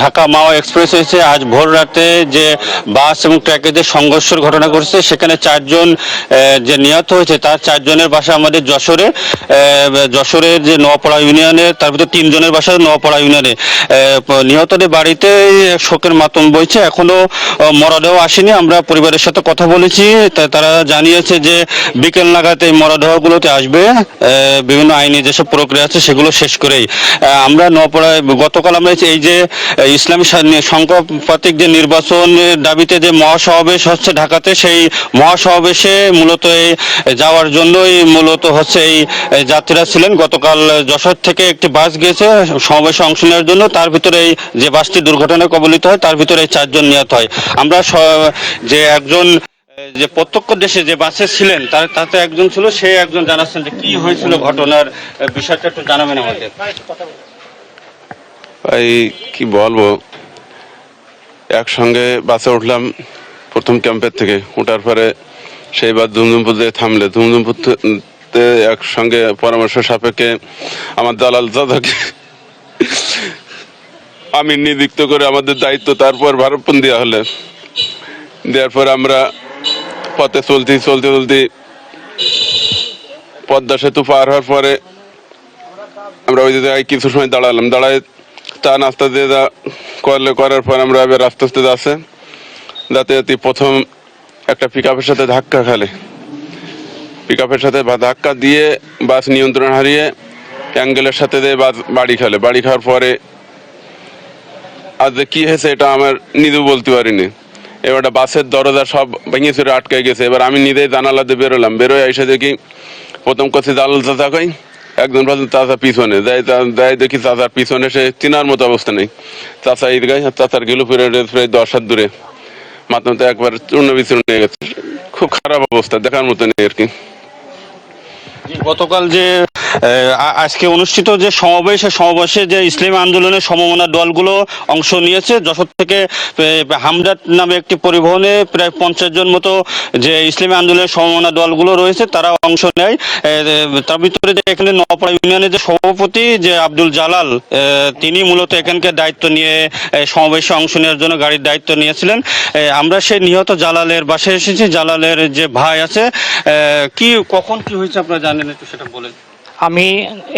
ঢাকা মাওয়া express হয়েছে আজ ভোর রাতে যে বাস এবং ট্রাকের যে সংঘর্ষের ঘটনা ঘটছে, সেখানে চারজন যে নিহত হয়েছে, তার চারজনের বাসা আমাদের যশোরে যশোরের যে নোয়াপাড়া ইউনিয়নে, তার ভিতরে তিনজনের বাসা নোয়াপাড়া ইউনিয়নে। নিহতদের বাড়িতে শোকের মাতম বইছে, এখনও মরদেহ আসেনি। আমরা পরিবারের সাথে কথা বলেছি তারা জানিয়েছে যে বিকেল নাগাদ এই মরদেহগুলোতে আসবে। বিভিন্ন আইনি যেসব প্রক্রিয়া আছে, সেগুলো শেষ করেই। আমরা নপড়ায় গতকাল আমরা এই যে ইসলামী সা- সংকল্পাতিক যে নির্বাচনের দাবিতে যে মহাসমাবেশ হচ্ছে ঢাকাতে, সেই মহাসমাবেশে মূলত যাওয়ার জন্যই মূলত হচ্ছে এই যাত্রীরা ছিলেন। গতকাল যশোর থেকে একটি বাস গিয়েছে, সমাবেশে অংশ নেওয়ার জন্য। তার ভিতরে যে বাসটি দুর্ঘটনায় কবলিত হয়, তার ভিতরে এই চারজন নিহত হয়। আমরা যে একজন, যে প্রত্যক্ষ দেশে যে বাসে ছিলেন, তার, তাতে একজন ছিল, সে একজন জানাচ্ছেন যে কি হয়েছিল ঘটনার বিষয়টা একটু জানাবেন আমাদের। ভাই কি বলব? একসঙ্গে বাসে উঠলাম প্রথম ক্যাম্পের থেকে। ওঠার পরে সেই বার ধুমধুমপুর থামলে। ধুমধুমপুর তে একসঙ্গে পরামর্শ সাপেক্ষে আমার দালাল দাদাকে আমি নিযুক্ত করে আমাদের দায়িত্ব তারপর ভারতপন দেওয়া হলে। দেওয়ার পর আমরা পথে চলতে চলতে চলতে পদ্মা সেতু পার হওয়ার পরে আমরা ওই জায়গায় কিছু সময় দাঁড়ালাম। দাঁড়ায় তা নাস্তা দিয়ে যা করলে, করার পর আমরা এবার আস্তে আস্তে যাচ্ছে। যাতে যাতে প্রথম একটা পিক আপের সাথে ধাক্কা খেলে। পিক আপের সাথে ধাক্কা দিয়ে বাস নিয়ন্ত্রণ হারিয়ে অ্যাঙ্গেলের সাথে দিয়ে বাস বাড়ি খেলে। বাড়ি খাওয়ার পরে আজ কি হয়েছে এটা আমার নিজেও বলতে পারিনি। এবার বাসের দরজা সব ভেঙে চুরে আটকে গেছে। এবার আমি নিজেই জানালাতে বেরোলাম। বেরোয় এসে দেখি প্রথম কথা জানাল চাচা একজন বলছেন চাচা পিছনে। যাই যাই দেখি চাচার পিছনে সে চিনার মতো অবস্থা নেই। চাচা ঈদগাহ চাচার গেল ফিরে দশ হাত দূরে। মাত্র তো একবার চূর্ণ বিচূর্ণ হয়ে গেছে। খুব খারাপ অবস্থা, দেখার মতো নেই আর কি। গতকাল যে আজকে অনুষ্ঠিত যে সমাবেশ সমাবেশে যে ইসলামী আন্দোলনের সমমনা দলগুলো অংশ নিয়েছে, যশোর থেকে হামদাত নামে একটি পরিবহনে প্রায় পঞ্চাশ জন মতো যে ইসলামী আন্দোলনের সমমনা দলগুলো রয়েছে, তারা অংশ নেয়। তার ভিতরে যে এখানে নপাড়া ইউনিয়নের যে সভাপতি যে আব্দুল জালাল তিনি মূলত এখানকার দায়িত্ব নিয়ে সমাবেশে অংশ নেওয়ার জন্য গাড়ির দায়িত্ব নিয়েছিলেন। আমরা সেই নিহত জালালের বাসায় এসেছি। জালালের যে ভাই আছে কি, কখন কি হয়েছে আপনারা জানেন একটু সেটা বলেন। আমি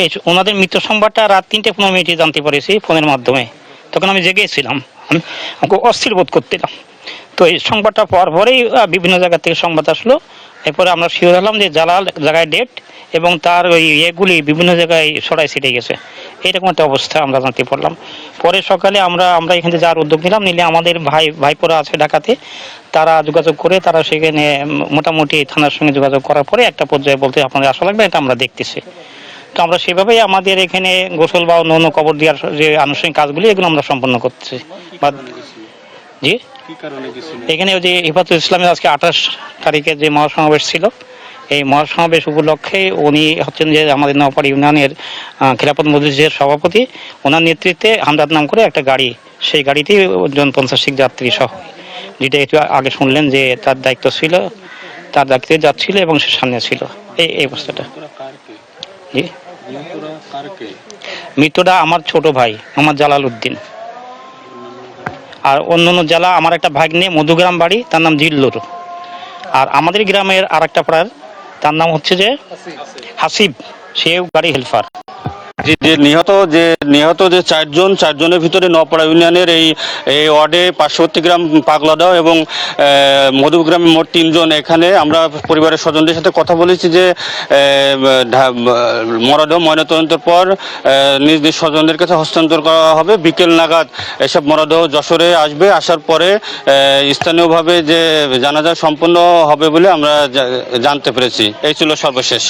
এই ওনাদের মৃত্যু সংবাদটা রাত তিনটে পনেরো মিনিটে জানতে পেরেছি ফোনের মাধ্যমে। তখন আমি জেগেছিলাম আমি অস্থির বোধ করতেলাম। তো এই সংবাদটা পাওয়ার পরেই বিভিন্ন জায়গা থেকে সংবাদ আসলো। এরপরে আমরা শিওর হলাম যে জালাল জায়গায় ডেট এবং তার ওই ইয়েগুলি বিভিন্ন জায়গায় সরাই ছিটে গেছে। এইরকম একটা অবস্থা আমরা জানতে পারলাম। পরে সকালে আমরা আমরা এখানে যাওয়ার উদ্যোগ নিলাম। নিলে আমাদের ভাই, ভাইপোরা আছে ঢাকাতে। তারা যোগাযোগ করে তারা সেখানে মোটামুটি থানার সঙ্গে যোগাযোগ করার পরে একটা পর্যায়ে বলতে আপনাদের আসা লাগবে, এটা আমরা দেখতেছি। তো আমরা সেভাবেই আমাদের এখানে গোসল বা অন্য অন্য কবর দেওয়ার যে আনুষ্ঠানিক কাজগুলি, এগুলো আমরা সম্পন্ন করতেছি। বা জি? এখানে ওই যে হিফাতুল ইসলামের আজকে আঠাশ তারিখে যে মহাসমাবেশ ছিল এই মহাসমাবেশ উপলক্ষে উনি হচ্ছেন যে আমাদের নওপাড়া ইউনিয়নের আহ, খিলাফত মজলিসের সভাপতি। ওনার নেতৃত্বে হামদাদ নাম করে একটা গাড়ি সেই গাড়িতে জন পঞ্চাশ শিখ যাত্রী সহ। যেটা একটু আগে শুনলেন যে তার দায়িত্ব ছিল তার দায়িত্বে যাচ্ছিল এবং সে সামনে ছিল। এই এই অবস্থাটা। জি? মৃত্যুটা আমার ছোট ভাই আমার জালাল উদ্দিন। আর অন্য অন্য জেলা আমার একটা ভাগ্নে মধুগ্রাম বাড়ি তার নাম জিল্লুর। আর আমাদের গ্রামের আর একটা পাড়ার তার নাম হচ্ছে যে হাসিব সেও গাড়ি হেল্পার। যে নিহত যে নিহত যে চারজন, চারজনের ভিতরে নপাড়া ইউনিয়নের এই এই ওয়ার্ডে পার্শ্ববর্তী গ্রাম পাগলাদাও এবং মধুগ্রামে মোট তিনজন। এখানে আমরা পরিবারের স্বজনদের সাথে কথা বলেছি যে মরদেহ ময়নাতদন্তের পর নিজ নিজ স্বজনদের কাছে হস্তান্তর করা হবে। বিকেল নাগাদ এসব মরদেহ যশোরে আসবে। আসার পরে স্থানীয়ভাবে যে জানাজা সম্পন্ন হবে বলে আমরা জানতে পেরেছি। এই ছিল সর্বশেষ।